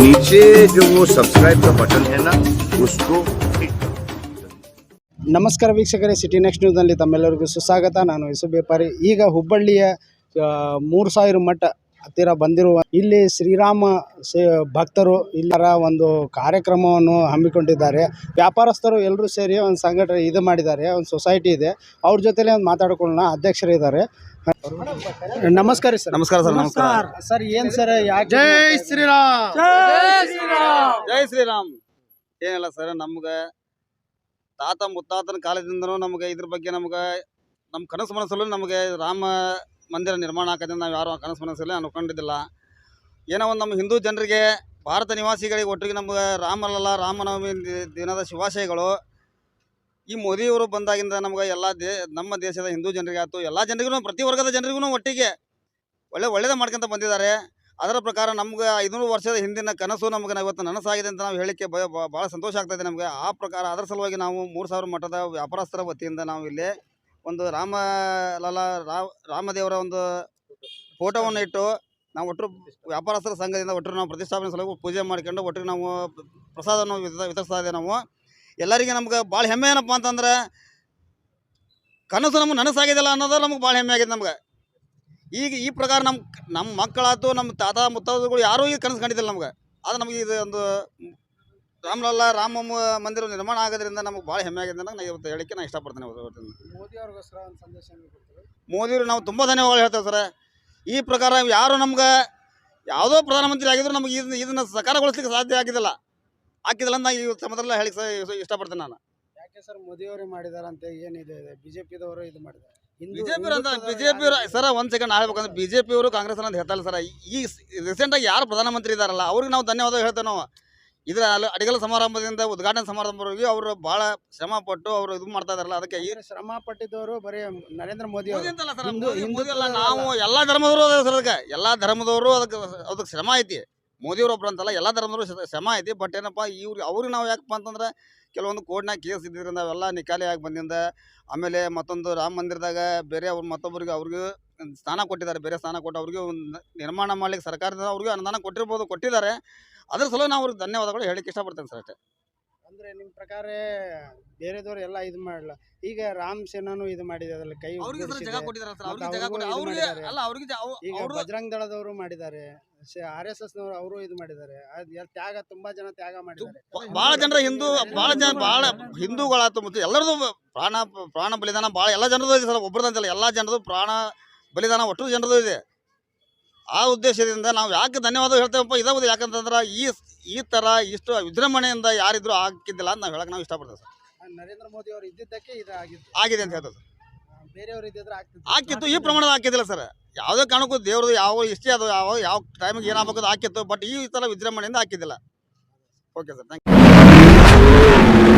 नीचे जो वो सब्सक्राइब का बटन है ना, उसको ನಮಸ್ಕಾರ ವೀಕ್ಷಕರೇ ಸಿಟಿ ನೆಕ್ಸ್ಟ್ ನ್ಯೂಸ್ನಲ್ಲಿ ತಮ್ಮೆಲ್ಲರಿಗೂ ಸುಸ್ವಾಗತ. ನಾನು ಯಸು ಬೇಪಾರಿ. ಈಗ ಹುಬ್ಬಳ್ಳಿಯ ಮೂರು ಸಾವಿರ ಮಟ್ಟ ಹತ್ತಿರ ಬಂದಿರುವ ಇಲ್ಲಿ ಶ್ರೀರಾಮ ಭಕ್ತರು ಇಲ್ಲರ ಒಂದು ಕಾರ್ಯಕ್ರಮವನ್ನು ಹಮ್ಮಿಕೊಂಡಿದ್ದಾರೆ. ವ್ಯಾಪಾರಸ್ಥರು ಎಲ್ಲರೂ ಸೇರಿ ಒಂದು ಸಂಘಟನೆ ಇದು ಮಾಡಿದ್ದಾರೆ. ಒಂದು ಸೊಸೈಟಿ ಇದೆ. ಅವ್ರ ಜೊತೆಲೆ ಒಂದು ಮಾತಾಡ್ಕೊಳ್ಳೋಣ. ಅಧ್ಯಕ್ಷರು ಇದ್ದಾರೆ. ನಮಸ್ಕಾರ ಸರ್. ನಮಸ್ಕಾರ ಸರ್ ನಮಸ್ಕಾರ. ಸರ್ ಏನು ಸರ್ ಯಾಕೆ ಜೈ ಶ್ರೀರಾಮ್. ಜೈ ಶ್ರೀರಾಮ್. ಏನಿಲ್ಲ ಸರ್ ನಮ್ಗೆ ತಾತ ಮುತ್ತಾತನ ಕಾಲದಿಂದನೂ ನಮ್ಗೆ ಇದ್ರ ಬಗ್ಗೆ ನಮ್ಗೆ ನಮ್ಮ ಕನಸು ಮನಸ್ಸಲ್ಲೂ ನಮಗೆ ರಾಮ ಮಂದಿರ ನಿರ್ಮಾಣ ಆಕತ್ತೆ ನಾವು ಯಾರು ಕನಸು ಮನಸ್ಸಲ್ಲಿ ಅನ್ಕೊಂಡಿದ್ದಿಲ್ಲ ಏನೋ ಒಂದು ನಮ್ಮ ಹಿಂದೂ ಜನರಿಗೆ, ಭಾರತ ನಿವಾಸಿಗಳಿಗೆ ಒಟ್ಟಿಗೆ ನಮ್ಗೆ ರಾಮಲಲ್ಲ ರಾಮನವಮಿ ದಿನದ ಶುಭಾಶಯಗಳು. ಈ ಮೋದಿಯವರು ಬಂದಾಗಿಂದ ನಮ್ಗೆ ಎಲ್ಲ ದೇ, ನಮ್ಮ ದೇಶದ ಹಿಂದೂ ಜನರಿಗೆ ಆಯ್ತು ಎಲ್ಲ ಜನರಿಗೂ, ಪ್ರತಿ ವರ್ಗದ ಜನರಿಗೂ ಒಟ್ಟಿಗೆ ಒಳ್ಳೆ, ಒಳ್ಳೇದು ಮಾಡ್ಕೊಂತ ಬಂದಿದ್ದಾರೆ. ಅದರ ಪ್ರಕಾರ ನಮ್ಗೆ ಐದುನೂರು ವರ್ಷದ ಹಿಂದಿನ ಕನಸು ನಮ್ಗೆ ಇವತ್ತು ನನಸಾಗಿದೆ ಅಂತ ನಾವು ಹೇಳಿಕೆ ಭಾಳ ಸಂತೋಷ ಆಗ್ತಾಯಿದೆ ನಮಗೆ. ಆ ಪ್ರಕಾರ ಅದರ ಸಲುವಾಗಿ ನಾವು ಮೂರು ಸಾವಿರ ಮಟ್ಟದ ವ್ಯಾಪಾರಸ್ಥರ ವತಿಯಿಂದ ನಾವು ಇಲ್ಲಿ ಒಂದು ರಾಮ ಲಾಲ ರಾಮದೇವರ ಒಂದು ಫೋಟೋವನ್ನು ಇಟ್ಟು ನಾವು ಒಟ್ಟರು ವ್ಯಾಪಾರಸ್ಥರ ಸಂಘದಿಂದ ಒಟ್ಟರು ನಾವು ಪ್ರತಿಷ್ಠಾಪನೆ ಸಲುವಾಗಿ ಪೂಜೆ ಮಾಡ್ಕೊಂಡು ಒಟ್ಟಿಗೆ ನಾವು ಪ್ರಸಾದವನ್ನು ವಿತ- ವಿತರಿಸ್ತಾ ಇದ್ದೇವೆ ನಾವು. ಎಲ್ಲರಿಗೆ ನಮ್ಗೆ ಭಾಳ ಹೆಮ್ಮೆ ಏನಪ್ಪ ಅಂತಂದ್ರೆ ಕನಸು ನಮ್ಗೆ ನನಸಾಗಿದೆಲ್ಲ ಅನ್ನೋದು ನಮ್ಗೆ ಭಾಳ ಹೆಮ್ಮೆ ಆಗಿದೆ ನಮ್ಗೆ. ಈಗ ಈ ಪ್ರಕಾರ ನಮ್ಮ ನಮ್ಮ ಮಕ್ಕಳಾಯ್ತು, ನಮ್ಮ ತಾತ ಮುತ್ತಾದಗಳು ಯಾರೂ ಈಗ ಕನಸು ಕಂಡಿದ್ದಿಲ್ಲ ನಮ್ಗೆ. ಅದು ನಮಗೆ ಇದು ಒಂದು ರಾಮಲಲ್ಲ ರಾಮ ಮಂದಿರ ನಿರ್ಮಾಣ ಆಗೋದ್ರಿಂದ ನಮಗೆ ಭಾಳ ಹೆಮ್ಮೆ ಆಗಿದೆ ನಾನು ಇವತ್ತು ಹೇಳಿಕೆ ನಾನು ಇಷ್ಟಪಡ್ತೇನೆ ಇವತ್ತು ಮೋದಿ ಅವ್ರಿಗೋಸ್ಕರ ಒಂದು ಸಂದೇಶ ಕೊಡ್ತಾರೆ ಮೋದಿಯವರು ನಾವು ತುಂಬ ಧನ್ಯವಾದ ಹೇಳ್ತೇವೆ ಸರ್. ಈ ಪ್ರಕಾರ ಯಾರು ನಮ್ಗೆ ಯಾವುದೋ ಪ್ರಧಾನಮಂತ್ರಿ ಆಗಿದ್ರು ನಮಗೆ ಇದನ್ನ ಇದನ್ನು ಸಕಾರಗೊಳಿಸ್ಲಿಕ್ಕೆ ಸಾಧ್ಯ ಆಗಿದ್ದಿಲ್ಲ ಹಾಕಿದಿಲ್ಲ ನಾನು ಇವತ್ತು ಸಮಯದಲ್ಲ ಹೇಳಿ ಇಷ್ಟಪಡ್ತೇನೆ ನಾನು. ಯಾಕೆ ಸರ್ ಮೋದಿ ಮಾಡಿದಾರ ಅಂತ ಏನಿದೆ ಬಿಜೆಪಿದವರು ಇದು ಮಾಡಿದ್ದಾರೆ ಬಿಜೆಪಿ ಅಂತ ಬಿಜೆಪಿ ಸರ ಒಂದು ಸೆಕೆಂಡ್ ಹೇಳ್ಬೇಕಂದ್ರೆ ಬಿಜೆಪಿ ಅವರು ಕಾಂಗ್ರೆಸ್ ಅಂತ ಹೇಳ್ತಾರೆ ಸರ್. ಈ ರೀಸೆಂಟ್ ಆಗಿ ಯಾರು ಪ್ರಧಾನಮಂತ್ರಿ ಇದಾರಲ್ಲ ಅವ್ರಿಗೆ ನಾವು ಧನ್ಯವಾದ ಹೇಳ್ತೇವೆ ನಾವು. ಇದ್ರ ಅಡಿಗಲ ಸಮಾರಂಭದಿಂದ ಉದ್ಘಾಟನಾ ಸಮಾರಂಭವರೆಗೂ ಅವರು ಬಹಳ ಶ್ರಮ ಪಟ್ಟು ಅವರು ಇದು ಮಾಡ್ತಾ ಇದಾರಲ್ಲ ಅದಕ್ಕೆ ಏನು ಶ್ರಮ ಪಟ್ಟಿದ್ದವರು ಬರೀ ನರೇಂದ್ರ ಮೋದಿ ಮೋದಿ ಅವರು. ಅಂತಲ್ಲ ಸರ್, ಹಿಂದೂ- ಮೋದಿ- ಅಲ್ಲ, ನಾವು ಎಲ್ಲಾ ಧರ್ಮದವರು ಸರ್ ಅದಕ್ಕೆ. ಎಲ್ಲಾ ಧರ್ಮದವರು ಅದಕ್ಕೆ ಅದಕ್ಕೆ ಶ್ರಮ ಐತಿ. ಮೋದಿಯವರು ಒಬ್ರು ಅಂತಲ್ಲ ಎಲ್ಲಾ ಧರ್ಮದವರು ಶ್ರಮ ಐತಿ. ಬಟ್ ಏನಪ್ಪ ಇವ್ರು ಅವ್ರಿಗೆ ನಾವು ಯಾಕಪ್ಪ ಅಂತಂದ್ರೆ ಕೆಲವೊಂದು ಕೋರ್ಟ್ನಾಗ ಕೇಸ್ ಇದ್ದಿದ್ರಿಂದ ಅವೆಲ್ಲ ನಿಕಾಲಿ ಆಗಿ ಬಂದಿಂದ ಆಮೇಲೆ ಮತ್ತೊಂದು ರಾಮ ಮಂದಿರದಾಗ ಬೇರೆ ಅವ್ರು ಮತ್ತೊಬ್ಬರಿಗೆ ಅವ್ರಿಗೂ ಸ್ಥಾನ ಕೊಟ್ಟಿದ್ದಾರೆ ಬೇರೆ ಸ್ಥಾನ ಕೊಟ್ಟು ಅವ್ರಿಗೆ ಒಂದು ನಿರ್ಮಾಣ ಮಾಡ್ಲಿಕ್ಕೆ ಸರ್ಕಾರದಿಂದ ಅವ್ರಿಗೆ ಅನುದಾನ ಕೊಟ್ಟಿರ್ಬೋದು ಕೊಟ್ಟಿದ್ದಾರೆ. ಅದ್ರ ಸಲುವಾಗಿ ನಾವು ಅವ್ರಿಗೆ ಧನ್ಯವಾದಗಳು ಹೇಳಿಕ್ಕೆ ಇಷ್ಟಪಡ್ತೇನೆ ಸರ್ ಅಷ್ಟೇ. ಅಂದ್ರೆ ನಿಮ್ ಪ್ರಕಾರ ಬೇರೆದವ್ರು ಎಲ್ಲ ಇದು ಮಾಡಲ್ಲ ಈಗ ರಾಮ್ ಸೇನಾನು ಇದು ಮಾಡಿದೆ ಅದ್ರಲ್ಲಿ ಕೈ ಅವ್ರಿಗೆ ಜಾಗ ಕೊಟ್ಟಿದ್ದಾರೆ ಸರ್ ಅವ್ರಿಗೆ ಜಾಗ ಅವ್ರಿಗೂ ಕೊಟ್ಟು ಅವ್ರಿಗೆ ಅಲ್ಲ ಅವ್ರಿಗೆ ಜಾ- ಈಗ ಬಜರಂಗ್ ದಳದವರು ಮಾಡಿದ್ದಾರೆ ಆರ್ ಎಸ್ ಎಸ್ ನವರು ಅವರು ಇದು ಮಾಡಿದ್ದಾರೆ. ತ್ಯಾಗ ತುಂಬಾ ಜನ ತ್ಯಾಗ ಮಾಡಿದ್ದಾರೆ. ಬಹಳ ಜನರ ಹಿಂದೂ ಬಹಳ ಜನ ಬಹಳ ಹಿಂದೂಗಳಾಯ್ತು ಮತ್ತು ಎಲ್ಲರದು ಪ್ರಾಣ ಪ್ರಾಣ ಬಲಿದಾನ ಬಹಳ ಎಲ್ಲ ಜನರದು ಇದೆ ಸರ್ ಒಬ್ಬರದಂತಲ್ಲ ಎಲ್ಲ ಜನರದು ಪ್ರಾಣ ಬಲಿದಾನ ಒಟ್ಟು ಜನರದು ಇದೆ. ಆ ಉದ್ದೇಶದಿಂದ ನಾವು ಯಾಕೆ ಧನ್ಯವಾದ ಹೇಳ್ತೇವಪ್ಪ? ಇದಾವುದು ಯಾಕಂತಂದ್ರೆ ಈ ಈ ಥರ ಇಷ್ಟು ವಿಜೃಂಭಣೆಯಿಂದ ಯಾರಿದ್ರು ಆಗಿದ್ದಿಲ್ಲ ಅಂತ ನಾವು ಹೇಳಕ್ಕೆ ನಾವು ಇಷ್ಟಪಡ್ತೇವೆ ಸರ್. ನರೇಂದ್ರ ಮೋದಿ ಅವರು ಇದ್ದಿದ್ದಕ್ಕೆ ಇದು ಆಗಿದೆ ಅಂತ ಹೇಳ್ತದೆ ಸರ್. ಬೇರೆಯವರು ಇದ್ದಿದ್ರೆ ಆಕಿತ್ತು ಈ ಪ್ರಮಾಣದ ಹಾಕಿದ್ದಿಲ್ಲ ಸರ್. ಯಾವುದೇ ಕಾರಣಕ್ಕೂ ದೇವ್ರದ್ದು ಯಾವ ಇಷ್ಟೇ ಅದು ಯಾವ ಯಾವ ಟೈಮಿಗೆ ಏನಾಗಬೇಕು ಅದು ಹಾಕಿತ್ತು ಬಟ್ ಈ ಥರ ವಿಜೃಂಭಣೆಯಿಂದ ಹಾಕಿದ್ದಿಲ್ಲ. Okay sir thank you